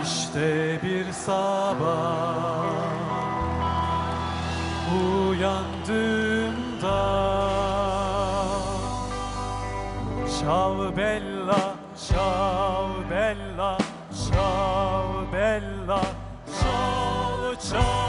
İşte bir sabah uyandığımda Ciao bella, ciao bella, ciao bella, ciao ciao